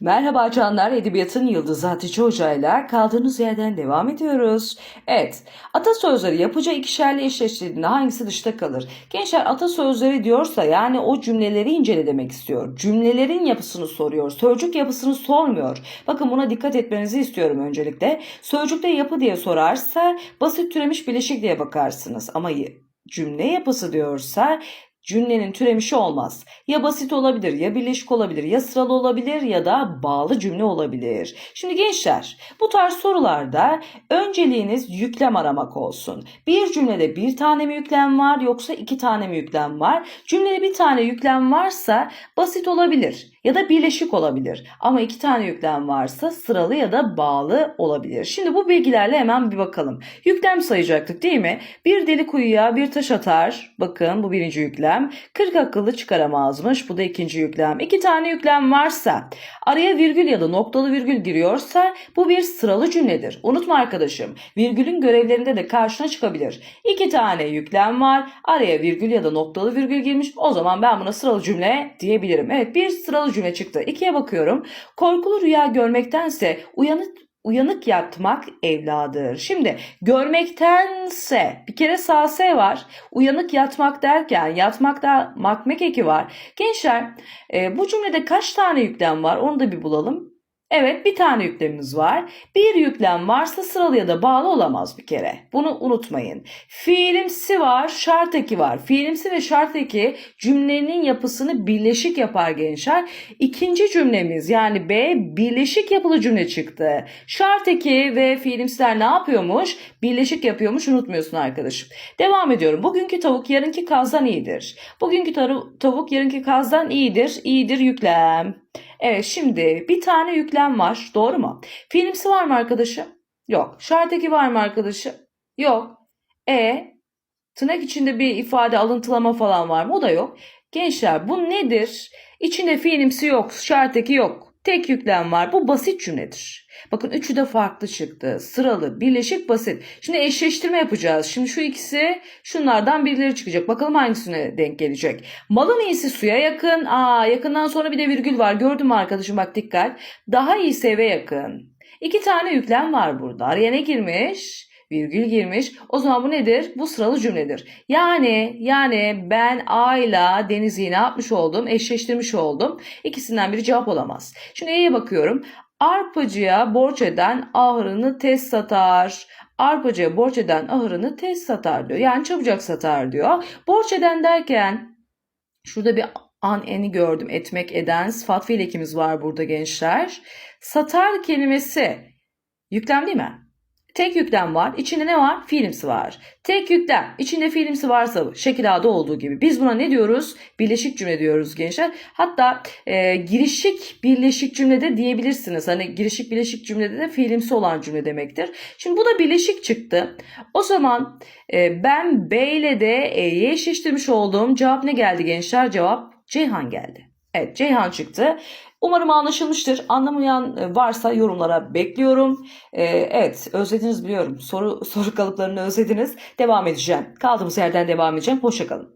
Merhaba canlar, Edebiyatın Yıldızı Hatice Hoca ile kaldığımız yerden devam ediyoruz. Evet, atasözleri yapıcı ikişerli eşleştirdiğinde hangisi dışta kalır? Gençler atasözleri diyorsa yani o cümleleri incele demek istiyor. Cümlelerin yapısını soruyor, sözcük yapısını sormuyor. Bakın buna dikkat etmenizi istiyorum öncelikle. Sözcükte yapı diye sorarsa basit türemiş bileşik diye bakarsınız. Ama cümle yapısı diyorsa cümlenin türemişi olmaz. Ya basit olabilir, ya birleşik olabilir, ya sıralı olabilir ya da bağlı cümle olabilir. Şimdi gençler bu tarz sorularda önceliğiniz yüklem aramak olsun. Bir cümlede bir tane mi yüklem var yoksa iki tane mi yüklem var? Cümlede bir tane yüklem varsa basit olabilir ya da birleşik olabilir. Ama iki tane yüklem varsa sıralı ya da bağlı olabilir. Şimdi bu bilgilerle hemen bir bakalım. Yüklem sayacaktık değil mi? Bir deli kuyuya bir taş atar. Bakın bu birinci yüklem. 40 akıllı çıkaramazmış. Bu da ikinci yüklem. İki tane yüklem varsa araya virgül ya da noktalı virgül giriyorsa bu bir sıralı cümledir. Unutma arkadaşım. Virgülün görevlerinde de karşına çıkabilir. İki tane yüklem var. Araya virgül ya da noktalı virgül girmiş. O zaman ben buna sıralı cümle diyebilirim. Evet bir sıralı cümle çıktı. İkiye bakıyorum. Korkulu rüya görmektense uyanık uyanık yatmak evladır. Şimdi görmektense bir kere sase var. Uyanık yatmak derken yatmakta makmek eki var. Gençler e, bu cümlede kaç tane yüklem var onu da bir bulalım. Evet bir tane yüklemimiz var. Bir yüklem varsa sıralı ya da bağlı olamaz bir kere. Bunu unutmayın. Fiilimsi var, şart eki var. Fiilimsi ve şart eki cümlenin yapısını birleşik yapar gençler. İkinci cümlemiz yani B birleşik yapılı cümle çıktı. Şart eki ve fiilimsiler ne yapıyormuş? Birleşik yapıyormuş unutmuyorsun arkadaşım. Devam ediyorum. Bugünkü tavuk yarınki kazdan iyidir. Bugünkü tavuk yarınki kazdan iyidir. İyidir yüklem. Evet şimdi bir tane yüklem var. Doğru mu? Fiilimsi var mı arkadaşım? Yok. Şart eki var mı arkadaşım? Yok. E tırnak içinde bir ifade alıntılama falan var mı? O da yok. Gençler bu nedir? İçinde fiilimsi yok. Şart eki yok. Tek yüklem var. Bu basit cümledir. Bakın üçü de farklı çıktı. Sıralı, birleşik, basit. Şimdi eşleştirme yapacağız. Şimdi şu ikisi şunlardan birileri çıkacak. Bakalım hangisine denk gelecek. Malın iyisi suya yakın. Aa yakından sonra bir de virgül var. Gördün mü arkadaşım bak dikkat. Daha iyisi eve yakın. İki tane yüklem var burada. Araya ne girmiş? Virgül girmiş. O zaman bu nedir? Bu sıralı cümledir. Yani yani ben A ile Deniz'i ne yapmış oldum? Eşleştirmiş oldum. İkisinden biri cevap olamaz. Şimdi E'ye bakıyorum. Arpacıya borç eden ahırını tez satar. Arpacıya borç eden ahırını tez satar diyor. Yani çabucak satar diyor. Borç eden derken şurada bir an eni gördüm. Etmek eden sıfat fiil ekimiz var burada gençler. Satar kelimesi yüklem değil mi? Tek yüklem var. İçinde ne var? Fiilimsi var. Tek yüklem. içinde fiilimsi varsa şekil A'da olduğu gibi. Biz buna ne diyoruz? Birleşik cümle diyoruz gençler. Hatta e, girişik birleşik cümlede diyebilirsiniz. Hani girişik birleşik cümlede de fiilimsi olan cümle demektir. Şimdi bu da birleşik çıktı. O zaman e, ben B ile de E'yi eşleştirmiş olduğum cevap ne geldi gençler? Cevap Ceyhan geldi. Evet Ceyhan çıktı. Umarım anlaşılmıştır. Anlamayan e, varsa yorumlara bekliyorum. Ee, evet özlediniz biliyorum. Soru soru kalıplarını özlediniz. Devam edeceğim. Kaldığımız yerden devam edeceğim. Hoşçakalın.